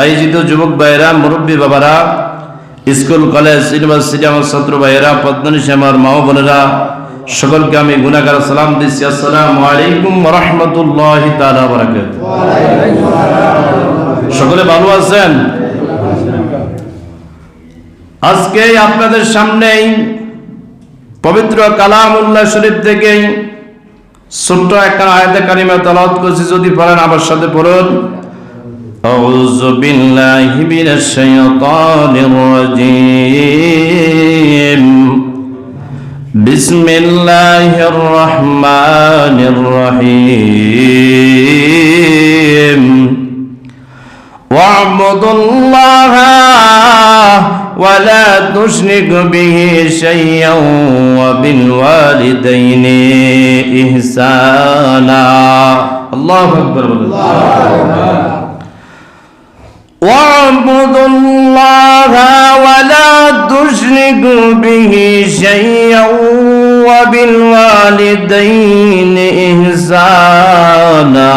আয়োজিত যুবক ভাইয়েরা, মুরব্বী বাবারা, স্কুল, কলেজ, ইউনিভার্সিটি আমার ছাত্র ভাইয়েরা পদ্মনিশী আমার মা ও বোনেরা, সকলকে আমি গুণাগার সালাম দিচ্ছি। আসসালামু আলাইকুম রহমতুল্লাহ সকলে ভালো আছেন? আজকে আপনাদের সামনেই পবিত্র কালামুল্লাহ শরীফ থেকে ছোট্ট একটা আয়াতে কারিমা তালাওয়াত করছি। যদি পড়েন আমার সাথে পড়ুন। أعوذ بالله من الشيطان الرجيم بسم الله الرحمن الرحيم واعبدوا الله ولا تشرك به شيئا وبالوالدين إحسانا الله أكبر واعبدوا الله ولا تشركوا به شيئا وبالوالدين إحسانا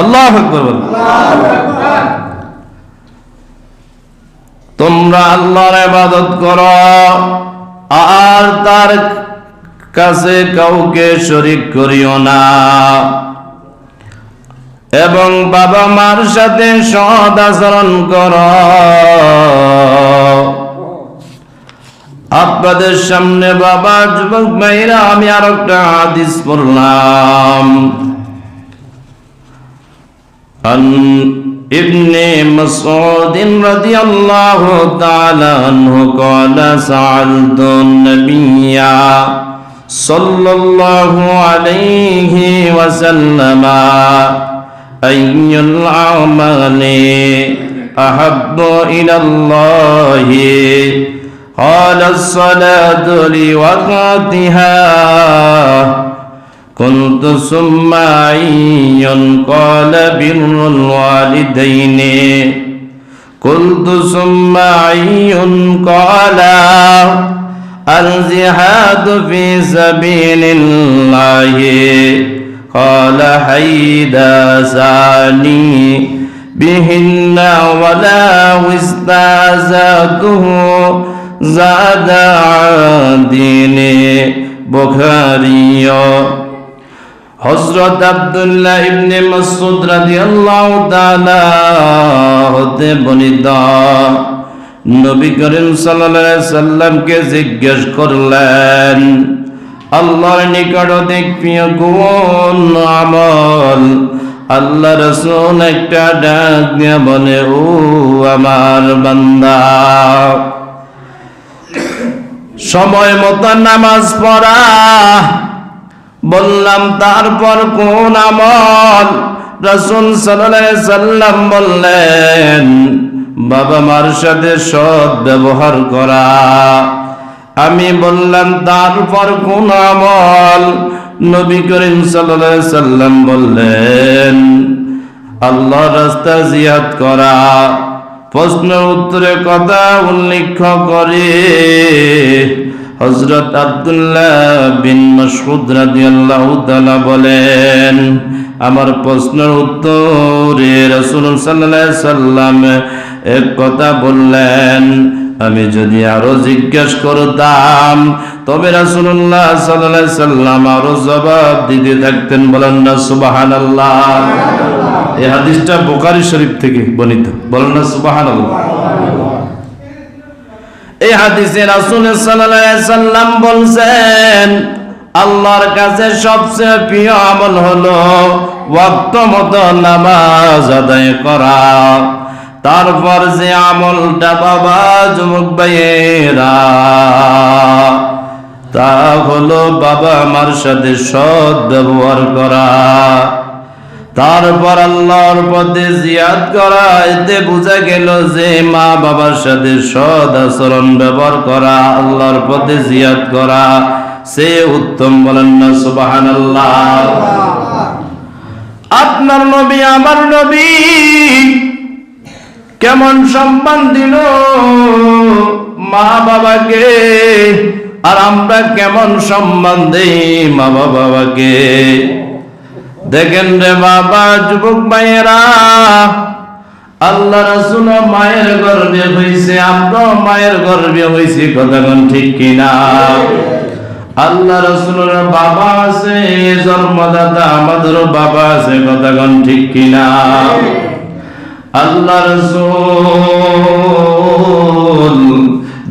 الله أكبر তোমরা আল্লাহর ইবাদত করো আর তার কাছে কাউকে শরিক করিও না এবং বাবা মার সাথে সদ আচরণ কর আপনাদের সামনে বাবা যুবক ভাইরা আমি আর একটা হাদিস পড়লাম عن ابن مسعود رضي الله تعالى عنه قال سألت النبي صلى الله عليه وسلم أي الأعمال أحب إلى الله. قال الصلاة لوقتها. كنت سماعي قال بر الوالدين. قلت سماعي قال الجهاد في سبيل الله. قال حيدا ساني بهن ولا واستعزاته زاد عاديني بخاري হজরত আব্দুল্লাহ ইবনে মাসউদ রাদিয়াল্লাহু তাআলা হতে বর্ণিত নবী করিম সাল্লাল্লাহু আলাইহি সাল্লামকে জিজ্ঞেস করলেন আল্লাহর নিকট অধিক প্রিয় কোন আমল। আল্লাহ রসুন একটা ডাক দিয়া বলে, ও আমার বান্দা, সময় মতো নামাজ পড়া। বললাম, তারপর কোন আমল? রসুল সাল্লাম বললেন, বাবা মার সাথে সৎ ব্যবহার করা। আমি বললাম তারপর কোন আমল? নবী করিম সাল্লাম বললেন আল্লাহ রাস্তা জিয়াদ করা। প্রশ্ন উত্তরে কথা উল্লেখ করে হজরত আব্দুল্লাহ বলেন, আমার প্রশ্নের উত্তরে রাসূল সাল্লাম এক কথা বললেন আমি যদি আরও জিজ্ঞেস করতাম, তবে সাল্লাল্লাহু সাল্লাম আরও জবাব দিতে থাকতেন, বলেন না সুবহানাল্লাহ। এই হাদিসটা বুখারী শরীফ থেকে বর্ণিত। বলেন না সুবহানাল্লাহ। এই হাদিসে রাসূল সাল্লাম বলছেন, আল্লাহর কাছে সবচেয়ে প্রিয় আমল হলো ওয়াক্ত মতো নামাজ আদায় করা। তারপর যে আমলটা বাবা যুবক ভাইয়েরা। তা হলো বাবা আমার সাথে সৎ ব্যবহার করা। তারপর আল্লাহর পথে জিয়াদ করা এতে বোঝা গেল যে মা বাবার সাথে সদ আচরণ ব্যবহার করা আল্লাহর পথে জিয়াদ করা সে উত্তম বলেন না সুবাহান আল্লাহ আপনার নবী আমার নবী কেমন সম্মান দিল মা বাবাকে? আর আমরা কেমন সম্মান দিই মা বাবাকে? দেখেন রে বাবা, যুবক ভাইয়েরা আল্লাহ রাসূল মায়ের গর্ভে হইছে আমরা মায়ের গর্ভে হইছি, কথা কোন ঠিক কিনা? আল্লাহ রসুলের বাবা আছে, জন্মদাতা আমাদেরও বাবা আছে, কথা কোন ঠিক কিনা? আল্লাহ রসুল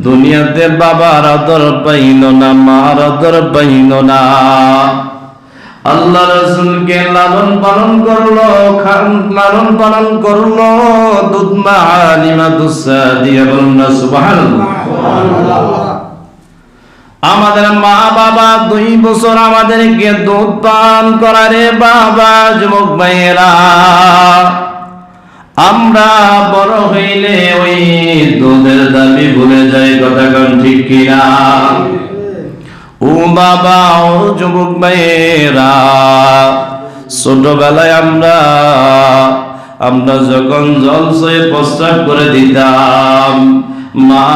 দুনিয়াতে বাবার আদর পাইল না, মার আদর পাইল না। আল্লাহ রসুলকে লালন পালন করল, খান লালন পালন করল দুধ মা আলিমা দুসা দিয়ে না, সুবহানাল্লাহ। আমাদের মা বাবা দুই বছর আমাদেরকে দুধ পান করারে বাবা, যুবক ভাইয়েরা। আমরা বড় হইলে ওই দুধের দাবি ভুলে যাই, কথা কন ঠিক কিনা? ও বাবা, ও যুবক ভাইয়েরা, ছোটবেলায় আমরা আমরা যখন জল সয়ে প্রস্তাব করে দিতাম, মা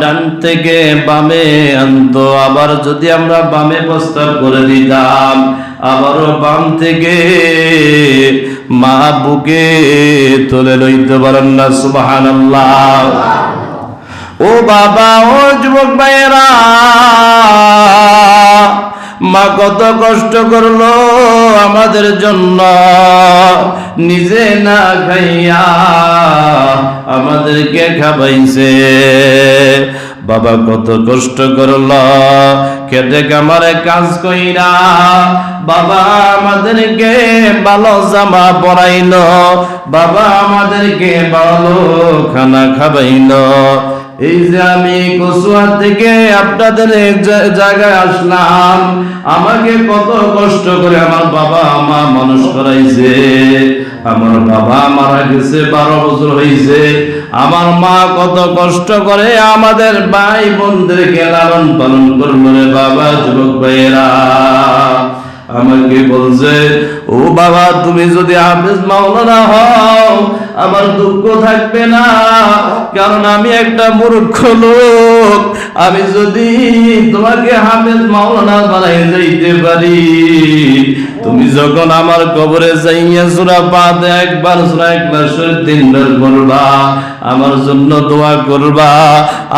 ডান থেকে বামে আনতো, আবার যদি আমরা বামে প্রস্তাব করে দিতাম আবারও বাম থেকে মা বুকে তুলে লইতে পারেন না সুবাহান ও বাবা, ও যুবক ভাইয়েরা, মা কত কষ্ট করল আমাদের জন্য। নিজে না খাইয়া আমাদেরকে খাবাইছে বাবা কত কষ্ট করল। খেতে কামারে কাজ কইরা বাবা আমাদেরকে ভালো জামা পরাইল, বাবা আমাদেরকে ভালো খানা খাবাইল এই যে আমি কচুয়া থেকে আপনাদের জায়গায় আসলাম, আমাকে কত কষ্ট করে আমার বাবা মা মানুষ করাইছে। আমার বাবা মারা গেছে, বারো বছর হয়েছে আমার মা কত কষ্ট করে আমাদের ভাই বোনদেরকে লালন পালন করল রে বাবা, যুবক ভাইয়েরা। আমাকে বলছে, ও বাবা, তুমি যদি হাফেজ মাওলানা হও, আমার দুঃখ থাকবে না। কারণ আমি একটা মূর্খ লোক। আমি যদি তোমাকে হাফেজ মাওলানা বানাই যাইতে পারি, তুমি যখন আমার কবরে যাইয়া সুরা পাতে একবার, সুরা একবার তিনবার করবা আমার জন্য দোয়া করবা,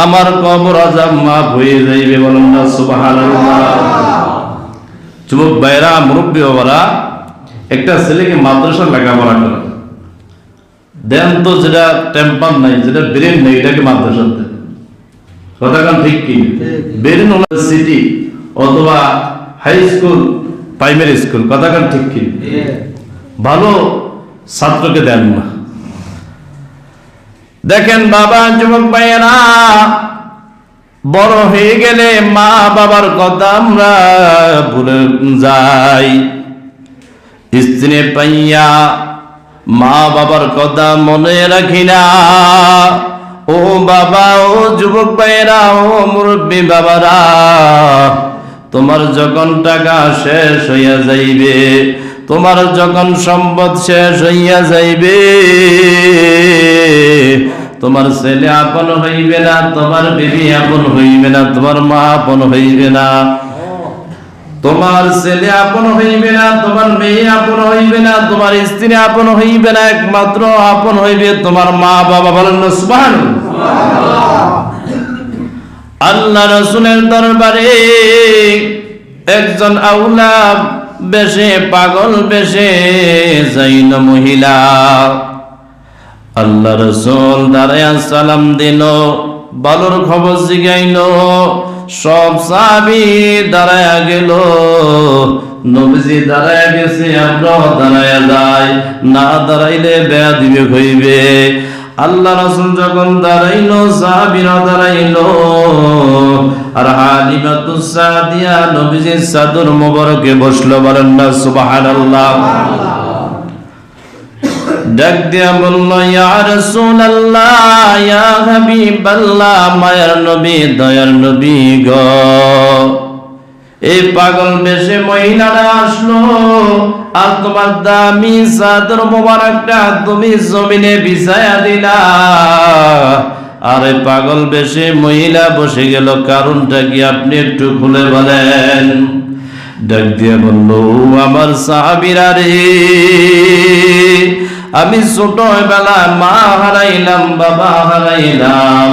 আমার কবর আজাব মাফ হয়ে যাইবে বলুন না সুবহানাল্লাহ। যুবক ভাইরা মুরব্বী বাবারা একটা ছেলেকে মাদ্রাসা লেখাপড়া করে দেন তো যেটা টেম্পার নাই যেটা ব্রেন নেই এটাকে মাদ্রাসা দেন কথাখান ঠিক কি? ব্রেন সিটি অথবা হাই স্কুল প্রাইমারি স্কুল কথাখান ঠিক কি? ভালো ছাত্রকে দেন না। দেখেন বাবা যুবক ভাইয়েরা বড় হয়ে গেলে মা বাবার কথা আমরা ভুলে যাই। স্ত্রী পাইয়া মা বাবার কথা মনে রাখি না। ও বাবা, ও যুবক ভাইয়েরা, ও মুরব্বী বাবারা, তোমার যখন টাকা শেষ হইয়া যাইবে, তোমার যখন সম্পদ শেষ হইয়া যাইবে তোমার ছেলে আপন হইবে না, তোমার বিবি আপন হইবে না, তোমার মা আপন হইবে না। তোমার ছেলে আপন হইবে না, তোমার মেয়ে আপন হইবে না, তোমার স্ত্রী আপন হইবে না, একমাত্র আপন হইবে তোমার মা বাবা। বলেন সুবহান। আল্লাহ রসুলের দরবারে একজন আউলা বেশে, পাগল বেশে যাইন মহিলা আল্লাহ রসুল দাঁড়ায় সালাম দিল, বালুর খবর জিগাইল, সব সাবি দাঁড়ায় গেল। নবীজি দাঁড়ায় গেছে, আমরাও দাঁড়ায় যাই, না দাঁড়াইলে বেয়া দিবে হইবে। আল্লাহ রসুল যখন দাঁড়াইলো, সাহাবিরা দাঁড়াইলো। আর হালিমাতু সাদিয়া নবীজির সাদর মোবারকে বসল, বলেন না, সুবহানাল্লাহ। ডাক দিয়া বলল, ইয়া রাসূলুল্লাহ, ইয়া হাবিবাল্লাহ, মায়ের নবী, দয়ার নবী গ। এই পাগল বেশে মহিলারা আসলো, আর তোমার দামি চাদর মোবারকটা তুমি জমিনে বিছায়া দিলা। আর পাগল বেশে মহিলা বসে গেল, কারণটা কি আপনি একটু খুলে বলেন? ডাক দিয়ে বলল আমার সাহাবিরা রে আমি ছোটবেলায় মা হারাইলাম, বাবা হারাইলাম।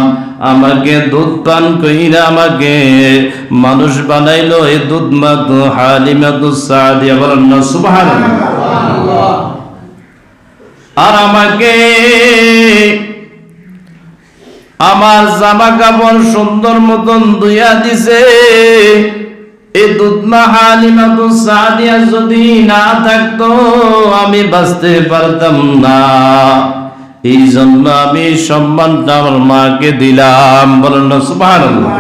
আমাকে দুধ পান কইরা আমাকে মানুষ বানাইলো, এই দুধ মাতু হালিমাতু সাদিয়া বলেন না আর আমাকে আমার জামা কাপড় সুন্দর মতন ধুইয়া দিছে। এই দুধমা হালিমা তো সাদিয়া যদি না থাকতো আমি বাঁচতে পারতাম না। এই জন্য আমি সম্মানটা আমার মাকে দিলাম। বলেন না সুবহানাল্লাহ।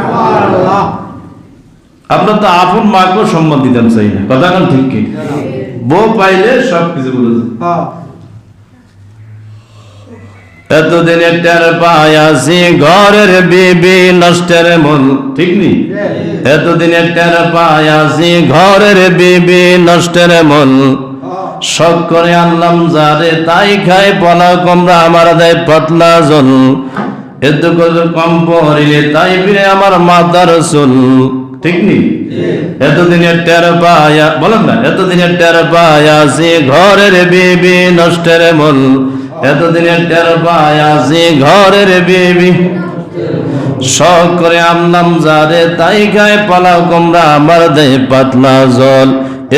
আপনার তো আপন মাকেও সম্মান দিতেন চাই না। কথা ঠিক কি? বউ পাইলে সব কিছু বলেছে এতদিন টের পায়াছি ঘরের বিবি নষ্টের মূল। ঠিক নি? এতদিন টের পায়াছি ঘরের বিবি নষ্টের মূল। শখ করে আনলাম যারে, তাই খাই পলা কমরা আমার দেয় পটলা জল এত কম পড়িলে তাই ফিরে আমার মাতার চুল। ঠিক নি? এতদিনের টের পায়া বলেন না, এতদিনের টের পায়াছি ঘরের বিবি নষ্টের মূল। এতদিনের টের পায়াছি ঘরের বিবি। শখ করে আনলাম যারে তাই খায় পালাও কমরা আমার দেয় পাতলা জল।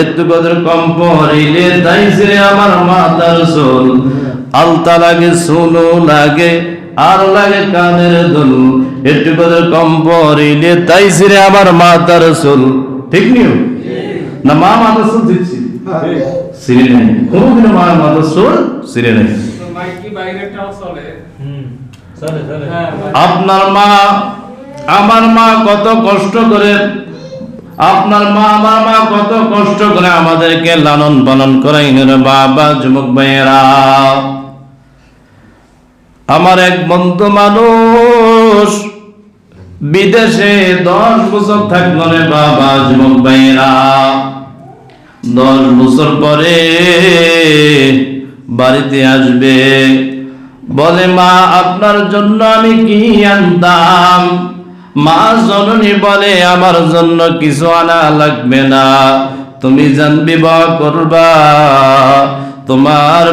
একটু কদর কম পড়িলে তাই সে আমার মাতার চোল। আলতা লাগে সোনো লাগে আর লাগে কানের দুল। একটু কদর কম পড়িলে তাই সে আমার মাতার চোল। ঠিক নিও না মা মাতার চোল দিচ্ছি। সিরে নেই। কোনোদিনও মা মাতার চোল সিরে নেই। মাইকি বাইরেটাও চলে। চলে চলে। হ্যাঁ আপনার মা আমার মা কত কষ্ট করে আপনার মা আমার মা কত কষ্ট করে আমাদেরকে লালন পালন করাইলেন বাবা যুবক ভাইয়েরা। আমার এক বন্ধু মানুষ বিদেশে দশ বছর থাকল রে বাবা যুবক ভাইয়েরা। দশ বছর পরে বাড়িতে আসবে। বলে, মা, আপনার জন্য আমি কি আনতাম? মা জননী বলে, আমার জন্য কিছু আনা লাগবে না। তুমি জান বিবাহ করবা। তোমার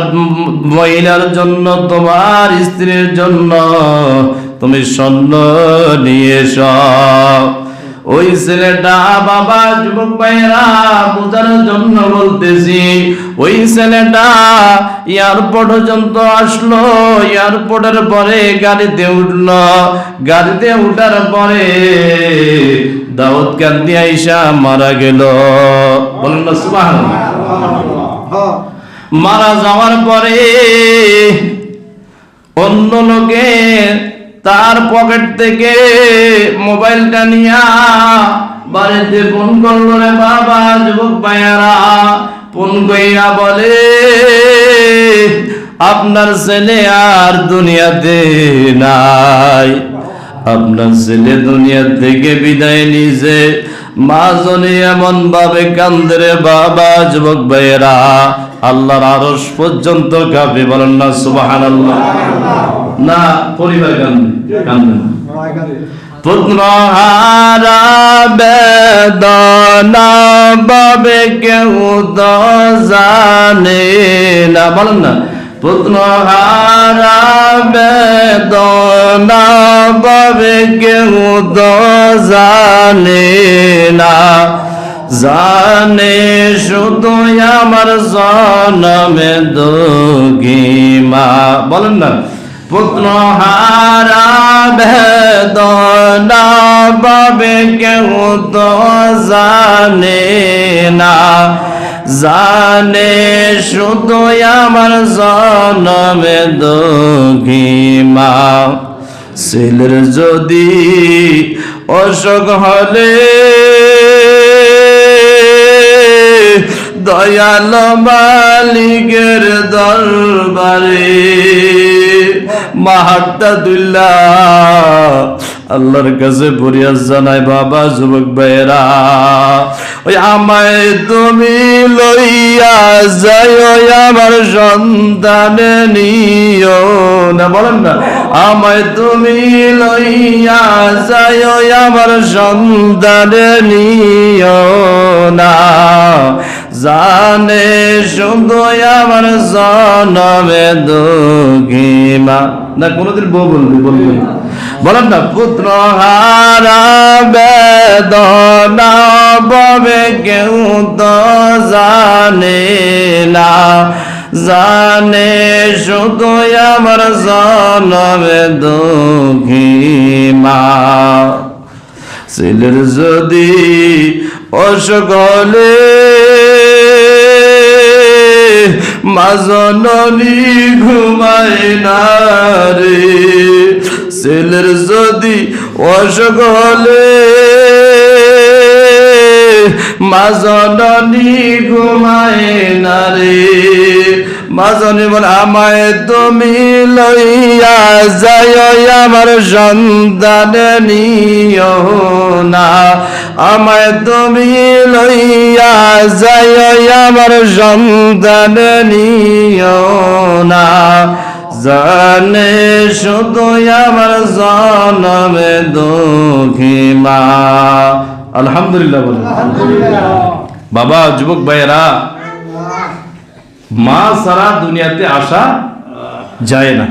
মহিলার জন্য, তোমার স্ত্রীর জন্য তুমি স্বর্ণ নিয়ে এসো। ওই ছেলেটা বাবা যুবক ভাইরা বোঝার জন্য বলতেছি, ওই ছেলেটা এয়ারপোর্ট পর্যন্ত আসলো, এয়ারপোর্টের পরে গাড়িতে উঠল। গাড়িতে উঠার পরে দাউদ কান্দি আইসা মারা গেল। বলেন না, সুবহানাল্লাহ। মারা যাওয়ার পরে অন্য লোকে তার পকেট থেকে মোবাইলটা নিয়া বাড়িতে ফোন করল রে বাবা, যুবক ভাইয়ারা। ফোন কইয়া বলে, আপনার ছেলে আর দুনিয়াতে নাই। আপনার ছেলে দুনিয়া থেকে বিদায় নিছে মা জনে এমন ভাবে কান্দে রে বাবা, যুবক ভাইয়েরা। আল্লাহর আরশ পর্যন্ত কাঁপে, বলেন না, সুবহানাল্লাহ। না, পরিবার কান্দে হারা বাবে কেউ তো জানে না, বলেন না। পুত্র হারা কেউ তো জানে না, জানে শুধু আমার জনমে মা বলেন না। পুত্র হারা বেদনা বাবে কেউ তো জানে না। জানে শুধু আমার জনমে দুঃখী মা। ছেলের যদি অসুখ হলে দয়াল মালিকের দরবারে। মাহাত্তা দুল্লা আল্লাহর কাছে পরিয়াস জানাই, বাবা, যুবক ভাইয়েরা। ওই আমায় তুমি লইয়া যাই আমার সন্তানে নিও না, বলেন না। আমায় তুমি লইয়া যাই আমার সন্তানে নিও না। জানে শুধু আমার জনমে দুঃখিমা। না, কোনোদিন বউ বলবি বলবি বলেন না, পুত্র হারা বেদনা কেউ তো জানে না। জানে শুধু আমার জনমে দুঃখিমা। ছেলের যদি অসকলে মাজননি ঘুমায় না রে। ছেলের যদি অসকলে মাজননি ঘুমায় না রে। মাজনী বল, আমায় তুমি লইয়া যাই আমার সন্তান নিও না। আমায় তুমি লইয়া যাই আমার সন্তান নিও না। জানে শুধু আমার জনমে দুঃখী মা। আলহামদুলিল্লাহ বলে বাবা, যুবক ভাইয়েরা, মা সারা দুনিয়াতে আসা যায় না।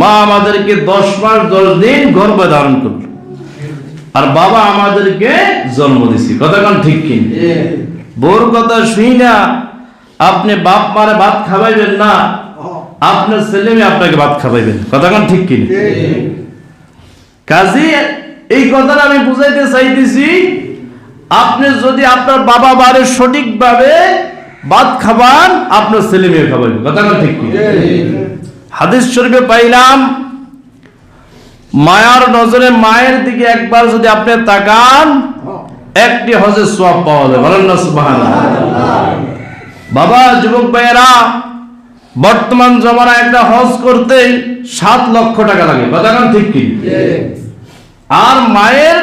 মা আমাদেরকে দশ মাস, দশ দিন গর্ভে ধারণ করল। আর বাবা আমাদেরকে জন্ম দিছি। কথা কান ঠিক কি? বোর কথা শুই না। আপনি বাপ মারে ভাত খাওয়াইবেন না। আপনার ছেলে মেয়ে আপনাকে ভাত খাওয়াইবেন। কথা কান ঠিক কি? কাজী এই কথাটা আমি বুঝাইতে চাইতেছি আপনি যদি আপনার বাবা মারে সঠিকভাবে ভাত খাবান আপনার ছেলে মেয়ে খাবাইবে কথা কান ঠিক কি? হাদিস শরীফে পাইলাম মায়ার নজরে মায়ের দিকে একবার যদি আপনি তাকান, একটি হজের সব পাওয়া সুবহানাল্লাহ। বাবা, যুবক ভাইয়েরা, বর্তমান জমানায় একটা হজ করতে সাত লক্ষ টাকা লাগে। ঠিক কি? আর মায়ের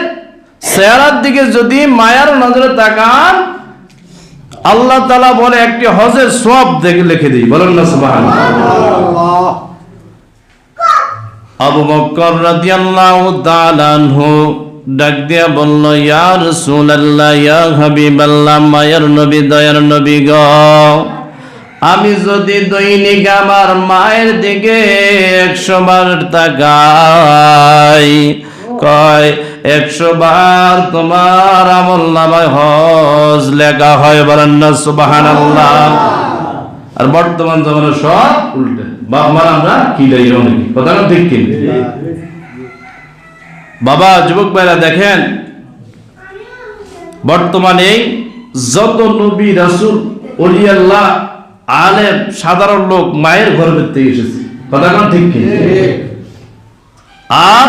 চেহারার দিকে যদি মায়ার নজরে তাকান, আল্লাহ তালা বলে একটি হজের সব দেখে লিখে দিই। বলেন না আবু বকর রাদিয়াল্লাহু তাআলা আনহু ডাক দিয়া বলল, ইয়া রাসূলুল্লাহ, ইয়া হাবিবাল্লাহ, মায়ের নবী, দয়ার নবী গ। আমি যদি দৈনিক আমার মায়ের দিকে একশো বার তাকাই, কয়, একশো বার তোমার আমল নামায় হজ লেখা হয়, বলেন না, সুবহানাল্লাহ। আর বর্তমান জমানা সব উল্টে। বাপ মার আমরা কি কথা ঠিক কি? বাবা, যুবক ভাইরা দেখেন, বর্তমানে যত নবী, রাসুল ওলি আল্লাহ আলেম, সাধারণ লোক মায়ের গর্ভের থেকে এসেছে। কথা ঠিক কি? আর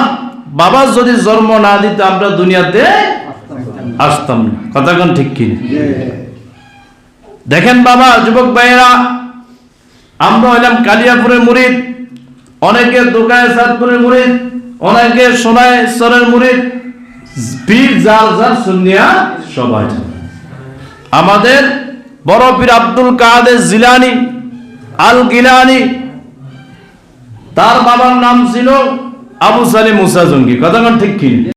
বাবা যদি জন্ম না দিত, আমরা দুনিয়াতে আসতাম না। কথা ঠিক কি? দেখেন বাবা, যুবক ভাইয়েরা, আমরা হইলাম কালিয়াপুরের মুরিদ অনেকে দোকায় সাতপুরের মুরিদ অনেকে সোনায় সরের সুনিয়া সবাই। আমাদের বড় পীর আব্দুল কাদের জিলানি, আল গিলানি, তার বাবার নাম ছিল আবু সালিম মুসা কথা ঠিক কি?